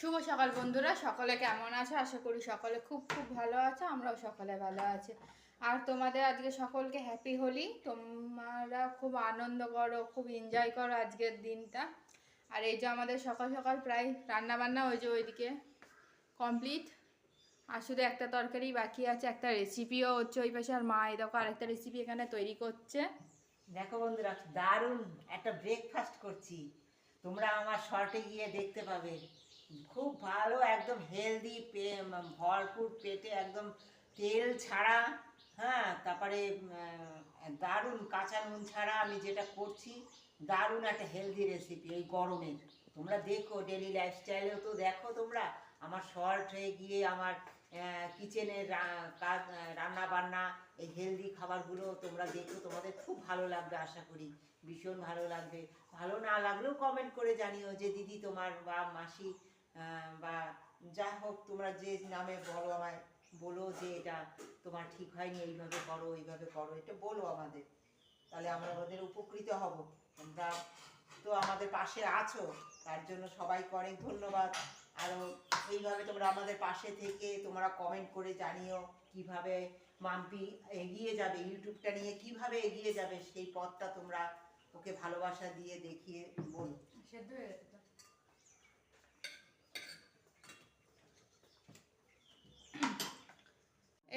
শুভ সকাল বন্ধুরা, সকলে কেমন আছো? আশা করি সকলে খুব খুব ভালো আছো, আমরাও সকলে ভালো আছি। আর তোমাদের আজকে সকলকে হ্যাপি হোলি। তোমরা খুব আনন্দ করো, খুব এনজয় করো আজকের দিনটা। আর এই যে আমাদের সকাল সকাল প্রায় রান্না বান্না ওই যে ওইদিকে কমপ্লিট আর শুধু একটা তরকারি বাকি আছে, একটা রেসিপিও হচ্ছে ওই পাশে আর মা এই দেখো আরেকটা রেসিপি এখানে তৈরি করছে। দেখো বন্ধুরা, দারুণ একটা ব্রেকফাস্ট করছি। তোমরা আমার শর্টে গিয়ে দেখতে পাবে। খুব ভালো, একদম হেলদি পে, ভরপুর পেটে, একদম তেল ছাড়া হ্যাঁ তারপরে দারুণ কাঁচা নুন ছাড়া আমি যেটা করছি, দারুণ একটা হেলদি রেসিপি এই গরমে। তোমরা দেখো ডেলি লাইফস্টাইলেও তো দেখো তোমরা, আমার শর্ট হয়ে গিয়ে আমার কিচেনের কাজ রান্না বান্না এই হেলদি খাবারগুলো তোমরা দেখো, তোমাদের খুব ভালো লাগবে আশা করি, ভীষণ ভালো লাগবে। ভালো না লাগলেও কমেন্ট করে জানিও যে দিদি তোমার বা মাসি বা যা হোক, তোমরা যে নামে বলো, আমায় বলো যে এটা তোমার ঠিক হয়নি, এইভাবে করো এইভাবে করো, এটা বলো আমাদের। তাহলে আমরা ওদের উপকৃত হব। তোমরা তো আমাদের পাশে আছো, তার জন্য সবাইকে অনেক ধন্যবাদ। আরও এইভাবে তোমরা আমাদের পাশে থেকে তোমরা কমেন্ট করে জানিও কীভাবে মাম্পি এগিয়ে যাবে, ইউটিউবটা নিয়ে কীভাবে এগিয়ে যাবে, সেই পথটা তোমরা ওকে ভালোবাসা দিয়ে দেখিয়ে বলো সেদ্ধ হয়ে গেছে তো।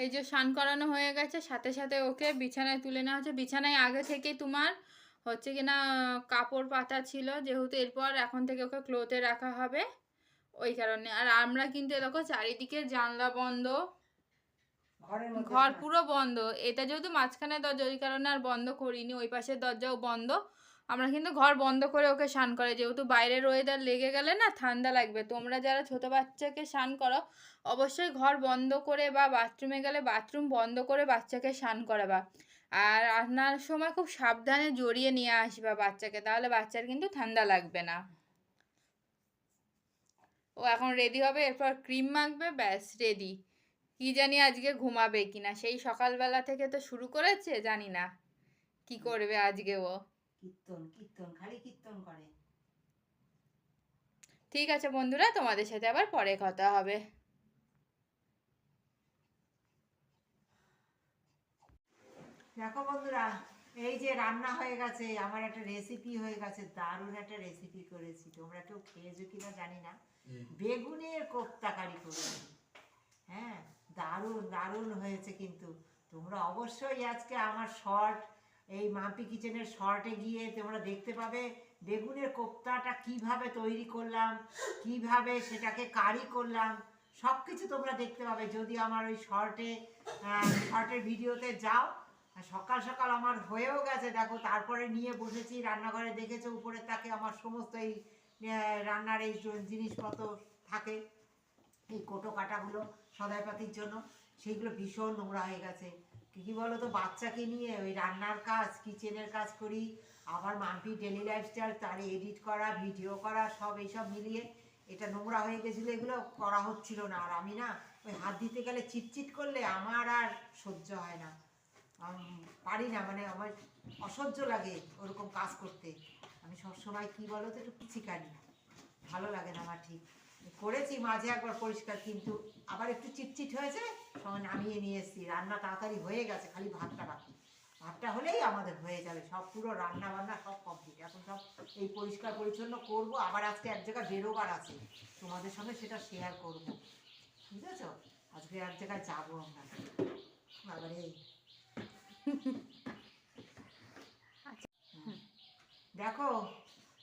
এই যে স্নান করানো হয়ে গেছে সাথে সাথে ওকে বিছানায় তুলে নেওয়া হচ্ছে। বিছানায় আগে থেকে তোমার হচ্ছে কিনা কাপড় পাতা ছিল যেহেতু এরপর এখন থেকে ওকে ক্লোথে রাখা হবে। ওই কারণে। আর আমরা কিন্তু দেখো চারিদিকে জানলা বন্ধ। ঘর পুরো বন্ধ। এটা যেহেতু মাঝখানে দরজা ওই কারণে আর বন্ধ করিনি। ওই পাশের দরজাও বন্ধ। আমরা কিন্তু ঘর বন্ধ করে ওকে স্নান করে যেহেতু বাইরের ওয়েদার লেগে গেলে না ঠান্ডা লাগবে। তোমরা যারা ছোট বাচ্চাকে স্নান করো, অবশ্যই ঘর বন্ধ করে বা বাথরুমে গেলে বাথরুম বন্ধ করে বাচ্চাকে স্নান করাবা। আর রান্নার সময় খুব সাবধানে জড়িয়ে নিয়ে আসবা বাচ্চাকে, তাহলে বাচ্চার কিন্তু ঠান্ডা লাগবে না। ও এখন রেডি হবে, এরপর ক্রিম মাখবে, ব্যাস রেডি কি জানি আজকে ঘুমাবে কিনা, সেই সকালবেলা থেকে তো শুরু করেছে, জানি না। কি করবে আজকে ও? কীর্তন কীর্তন খালি কীর্তন করে। ঠিক আছে বন্ধুরা তোমাদের সাথে আবার পরে কথা হবে। দেখো বন্ধুরা এই যে রান্না হয়ে গেছে আমার একটা রেসিপি হয়ে গেছে দারুণ একটা রেসিপি করেছি। তোমরা কেউ খেয়েছো কিনা জানি না। বেগুনের কোপ্তাকারি করেছি। হ্যাঁ দারুণ দারুণ হয়েছে কিন্তু। তোমরা অবশ্যই আজকে আমার শর্ট এই মাম্পি কিচেনের শর্টে গিয়ে তোমরা দেখতে পাবে বেগুনের কোপ্তাটা কীভাবে তৈরি করলাম, কীভাবে সেটাকে কারি করলাম সব কিছু তোমরা দেখতে পাবে। যদি আমার ওই শর্টে শর্টের ভিডিওতে যাও সকাল সকাল আমার হয়েও গেছে, দেখো, তারপরে নিয়ে বসেছি, রান্নাঘরে দেখেছ, উপরে তাকে আমার সমস্ত এই রান্নার এই জিনিসপত্র থাকে, এই কোটো কাটাগুলো সদাই পাখির জন্য, সেইগুলো ভীষণ নোংরা হয়ে গেছে। কি বলো তো বাচ্চাকে নিয়ে ওই রান্নার কাজ কিচেনের কাজ করি। আবার মাম্পি ডেলি লাইফস্টাইল তার এডিট করা ভিডিও করা, সব এইসব মিলিয়ে এটা নোংরা হয়ে গেছিল, এগুলো করা হচ্ছিল না। আর আমি না, ওই হাত দিতে গেলে চিটচিট করলে আমার আর সহ্য হয় না। পারি না মানে আমার অসহ্য লাগে ওরকম কাজ করতে। আমি সবসময় কি বলো তো একটু পিছিকানি ভালো লাগে না আমার ঠিক। করেছি মাঝে একবার পরিষ্কার কিন্তু আবার একটু চিটচিট হয়েছে সঙ্গে নামিয়ে নিয়ে এসেছি। রান্না তাড়াতাড়ি হয়ে গেছে খালি ভাতটা বাকি। ভাতটা হলেই আমাদের হয়ে যাবে সব পুরো রান্না বান্না সব কমপ্লিট এখন সব এই পরিষ্কার পরিচ্ছন্ন করব আবার আজকে এক জায়গায় বেরোবার আছে। তোমাদের সঙ্গে সেটা শেয়ার করব। বুঝেছ? আজকে এক জায়গায় যাব আমরা। আবার এই। দেখো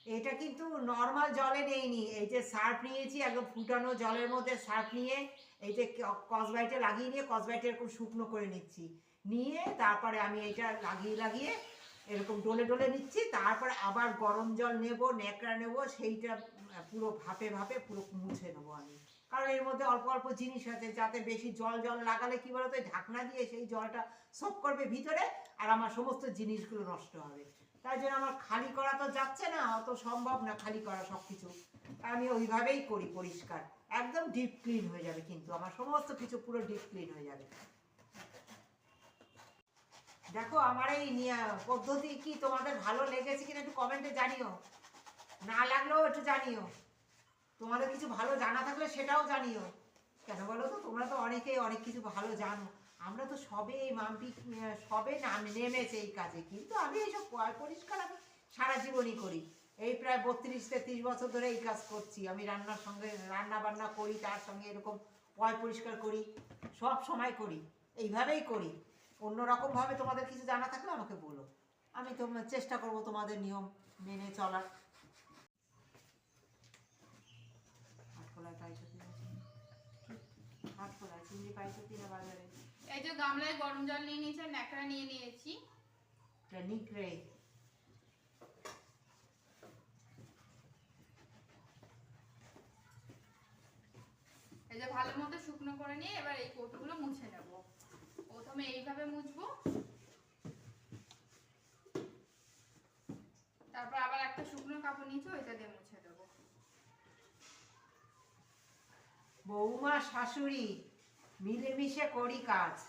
এটা কিন্তু নর্মাল জলে নেইনি। এই যে সার্ফ নিয়েছি, একদম ফুটানো জলের মধ্যে সার্ফ নিয়ে, এই যে কসবাইটে লাগিয়ে নিয়ে কসবাইটে এরকম শুকনো করে নিচ্ছি। নিয়ে তারপরে আমি এটা লাগিয়ে লাগিয়ে এরকম ডলে ডলে নিচ্ছি, তারপরে আবার গরম জল নেব, ন্যাকড়া নেব, সেইটা পুরো ভাপে ভাপে পুরো মুছে নেব আমি। কারণ এর মধ্যে অল্প অল্প জিনিস আছে, যাতে বেশি জল জল লাগালে কি বলতো ঢাকনা দিয়ে সেই জলটা সব করবে ভিতরে, আর আমার সমস্ত জিনিসগুলো নষ্ট হবে। তাই জন্য আমার খালি করা তো যাচ্ছে না, অত সম্ভব না খালি করা সব কিছু আমি ওইভাবেই করি পরিষ্কার। একদম ডিপ ক্লিন হয়ে যাবে কিন্তু, আমার সমস্ত কিছু পুরো ডিপ ক্লিন হয়ে যাবে। দেখো আমার এই নিয়া- পদ্ধতি কি তোমাদের ভালো লেগেছে কিনা একটু কমেন্টে জানিও। না লাগলেও একটু জানিও। তোমাদের কিছু ভালো জানা থাকলে সেটাও জানিও। কেন বলো তো? তোমরা তো অনেকেই অনেক কিছু ভালো জানো। আমরা তো সবে এই মাম্পি সবে নাম নেমেছে এই কাজে কিন্তু আমি এইসব পরিষ্কার আমি সারা জীবনই করি। এই প্রায় বত্রিশ তেত্রিশ বছর ধরে এই কাজ করছি। আমি রান্নার সঙ্গে রান্না বান্না করি তার সঙ্গে এরকম পয় পরিষ্কার করি সব সময় করি এইভাবেই করি। অন্যরকম ভাবে তোমাদের কিছু জানা থাকলে আমাকে বলো। আমি তোমার চেষ্টা করব তোমাদের নিয়ম মেনে চলার। আটকলায় পাইছো কিনা? চিংড়ি? আটকলায় চিংড়ি পাইছো কিনা বাজারে? এই যে গামলায় গরম জল নিয়ে নিয়েছি আর ন্যাকড়া নিয়ে নিয়েছি। নিকড়ে এই যে ভালো মতো শুকনো করে নিয়ে এবার এই কোটগুলো মুছে নেব। প্রথমে এইভাবে মুছবো। তারপর আবার একটা শুকনো কাপড় নিয়েছি ওইটা দিয়ে মুছে দেবো। বৌমা শাশুড়ি। মিলেমিশে করি কাজ,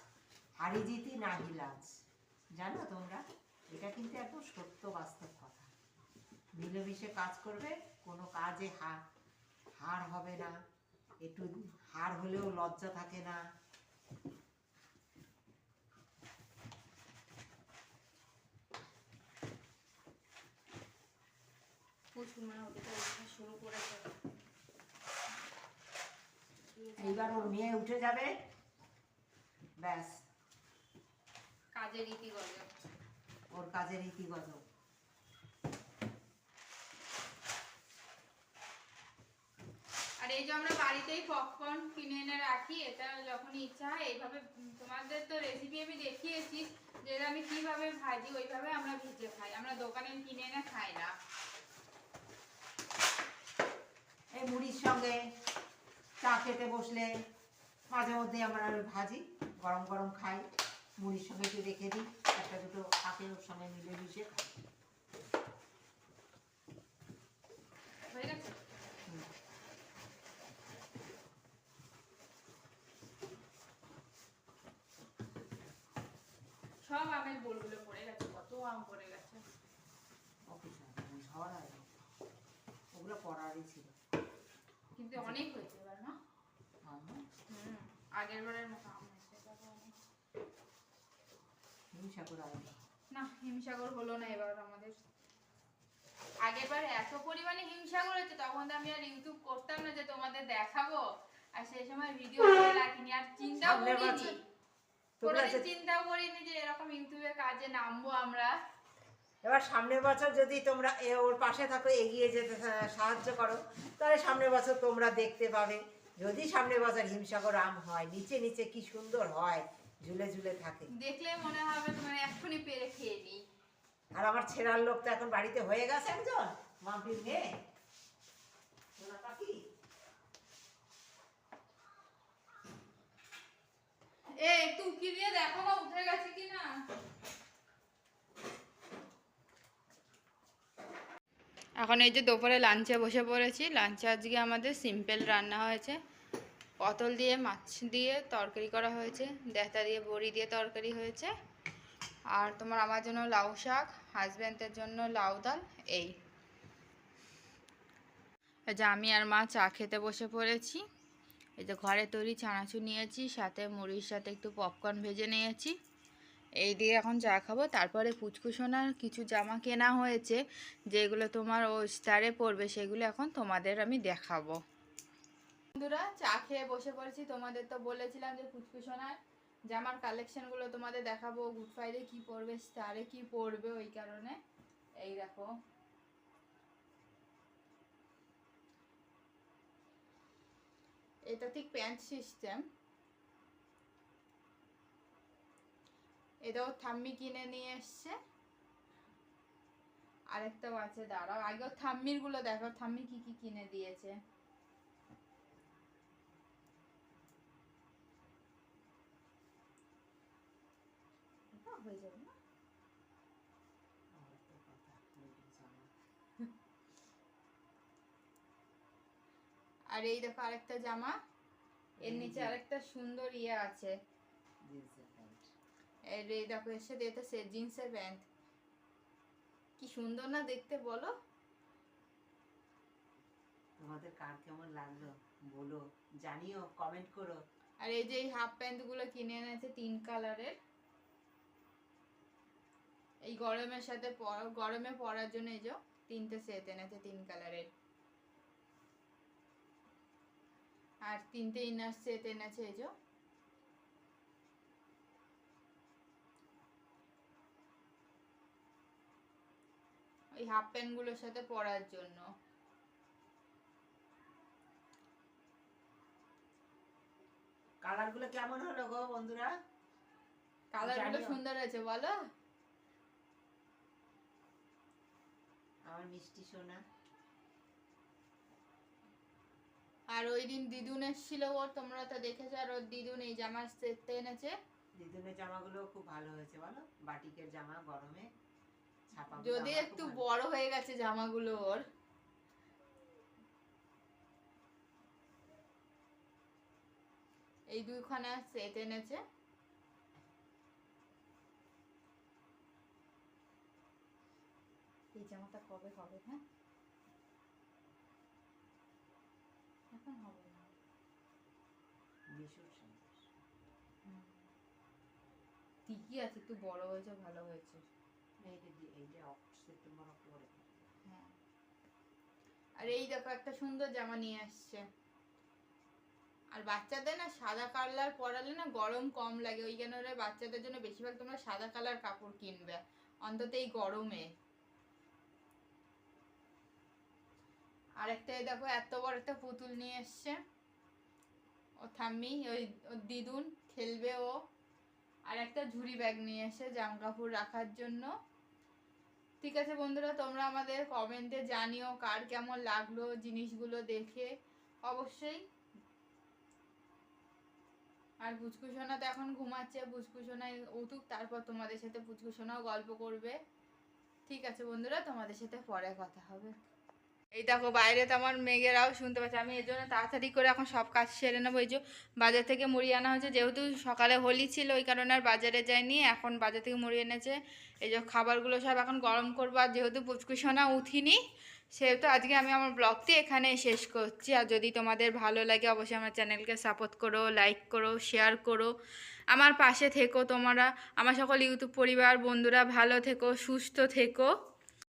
হারিজিতি নাহি লাজ। জানো তোমরা? এটা কিন্তু একদম সত্য বাস্তব কথা। মিলেমিশে কাজ করবে, কোনো কাজে হার হার হবে না। একটু হার হলেও লজ্জা থাকে না। মানে ওদিকে শুরু করেছে। এইবার ওর মেয়ে উঠে যাবে। ব্যাস। কাজের রীতি গজব ওর কাজের ইতিগত আর এই যে আমরা বাড়িতেই পপকর্ন কিনে এনে রাখি এটা যখন ইচ্ছা হয় এইভাবে তোমাদের তো রেসিপি আমি দেখিয়েছি যে এটা আমি কীভাবে ভাজি ওইভাবে আমরা ভিজে খাই। আমরা দোকানে কিনে এনে খাই না। এই মুড়ির সঙ্গে চা খেতে বসলে মাঝে মধ্যে আমরা ভাজি গরম গরম খাই। মুড়ির সঙ্গে একটু রেখে দিই একটা দুটো থাকে ওর সঙ্গে মিলে মিশে খাই। হয়ে গেছে? সব আমের বোলগুলো পড়ে গেছে কত আম পড়ে গেছে। ওগুলো পড়ারই ছিল। কিন্তু অনেক হয়েছে এবার না আমরা হুম আগের বারের মতো আম হয়েছে এবার অনেক। হিংসা করে আলাদা না হিমসাগর হলো না এবার আমাদের। আগেরবার এত পরিমাণে হিমসাগর হয়েছে তখন তো আমি আর ইউটিউব করতাম না যে তোমাদের দেখাবো। আর সেই সময় ভিডিও করে রাখিনি আর চিন্তাও করিনি। বছর কোনোদিন চিন্তাও করিনি যে এরকম ইউটিউবের কাজে নামবো আমরা। এবার সামনের বছর যদি তোমরা ওর পাশে থাকো এগিয়ে যেতে সাহায্য করো তাহলে সামনের বছর তোমরা দেখতে পাবে। যদি সামনে বছর হিমসাগর আম হয় নিচে নিচে কি সুন্দর হয় ঝুলে ঝুলে থাকে। দেখলে মনে হবে তোমার এক্ষুনি পেরে খেয়ে নিই। আর আমার ছেঁড়ার লোক তো এখন বাড়িতে হয়ে গেছে একজন মাম্পির মেয়ে। পাখি এ টুকি দিয়ে দেখো না উঠে গেছে কিনা। এখন এই যে দুপুরে লাঞ্চে বসে পড়েছি লাঞ্চে আজকে আমাদের সিম্পল রান্না হয়েছে। পটল দিয়ে, মাছ দিয়ে তরকারি করা হয়েছে। দেতা দিয়ে, বড়ি দিয়ে তরকারি হয়েছে। আর তোমার আমার জন্য লাউ শাক, হাজব্যান্ডের জন্য লাউ ডাল, এই। এই যে আমি আর মা চা খেতে বসে পড়েছি। এই যে ঘরে তৈরি চানাচুর নিয়েছি, সাথে মুড়ির সাথে একটু পপকর্ন ভেজে নিয়েছি। এই দিয়ে এখন চা খাব। তারপরে পুচকুসোনার কিছু জামা কেনা হয়েছে, যেগুলো তোমার ও স্টারে পড়বে, সেগুলো এখন তোমাদের আমি দেখাবো। বন্ধুরা, চা খেয়ে বসে পড়েছি। তোমাদের তো বলেছিলাম যে পুচকুসোনার জামার কালেকশনগুলো তোমাদের দেখাবো গুড ফ্রাইডে কি পরবে স্টারে কি পরবে ওই কারণে। এই দেখো। এটা ঠিক প্যান্ট সিস্টেম এটাও থাম্মি কিনে নিয়ে এসছে। আরেকটাও আছে, দাঁড়াও। আগে ওর থাম্মিরগুলো দেখো থাম্মি কি কি কিনে দিয়েছে এটা হয়ে যাবে না। আর এই দেখো আরেকটা জামা এর নিচে আরেকটা সুন্দর ইয়ে আছে। জিন্সের প্যান্ট। এর এই দেখো এর সাথে এটা সে জিন্সের প্যান্ট। কি সুন্দর না দেখতে বলো। তোমাদের কার কেমন লাগল বলো জানিও কমেন্ট করো। আর এই যে এই হাফ প্যান্টগুলো কিনে এনেছে তিন কালারের। এই গরমের সাথে গরমে পরার জন্য এই যে তিনটে সেট এনেছে তিন কালারের। আর তিনটে ইনার সেট এনেছে এই যে। ওই হাফ প্যান্টগুলোর সাথে পরার জন্য। কালারগুলো কেমন হলো গো বন্ধুরা? কালারগুলো। সুন্দর হয়েছে বলো। আমার মিষ্টি সোনা। আর ওই দিন দিদুন এসেছিল ওর তোমরা তো দেখেছ আর ওর দিদুন এই জামার সেটটা এনেছে। দিদুনের জামাগুলো খুব ভালো হয়েছে বলো? বাটিকের জামা গরমে ছাপাগুলো যদি একটু বড় হয়ে গেছে জামাগুলো ওর। এই দুইখানা সেট এনেছে। এই জামাটা কবে হবে হ্যাঁ? এখন হবে না। ঠিকই আছে একটু বড় হয়েছে ভালো হয়েছে। হ্যাঁ। আর এই দেখো একটা সুন্দর জামা নিয়ে আসছে। আর বাচ্চাদের না সাদা কালার পরালে না গরম কম লাগে ওই কারণে বাচ্চাদের জন্য বেশিরভাগ তোমরা সাদা কালার কাপড় কিনবে অন্তত এই গরমে। আর একটা দেখো, এত বড় একটা পুতুল নিয়ে এসছে। ও থাম্মি, ওই দিদুন খেলবে ও। আর একটা ঝুড়ি ব্যাগ নিয়ে এসে জামা কাপড় রাখার জন্য। ঠিক আছে বন্ধুরা, তোমরা আমাদের কমেন্টে জানিও কার কেমন লাগল জিনিসগুলো দেখে। অবশ্যই। আর পুচকুসোনা তো এখন ঘুমাচ্ছে পুচকুসোনায় উঠুক, তারপর তোমাদের সাথে পুচকুসোনাও গল্প করবে। ঠিক আছে বন্ধুরা, তোমাদের সাথে পরে কথা হবে। এই দেখো, বাইরে তো আমার মেঘেরাও শুনতে পাচ্ছে। আমি এই জন্য তাড়াতাড়ি করে এখন সব কাজ সেরে নেব। এই যে বাজার থেকে মুড়ি আনা হয়েছে, যেহেতু সকালে হোলি ছিল, ওই কারণে আর বাজারে যায়নি এখন বাজার থেকে মুড়ি এনেছে। এই যে খাবারগুলো সব এখন গরম করব। আর যেহেতু পুচকুসোনা উঠিনি, সেহেতু আজকে আমি আমার ব্লগটি এখানে শেষ করছি। আর যদি তোমাদের ভালো লাগে, অবশ্যই আমার চ্যানেলকে সাপোর্ট করো, লাইক করো, শেয়ার করো। আমার পাশে থেকো তোমরা। আমার সকল ইউটিউব পরিবার, বন্ধুরা, ভালো থেকো, সুস্থ থেকো।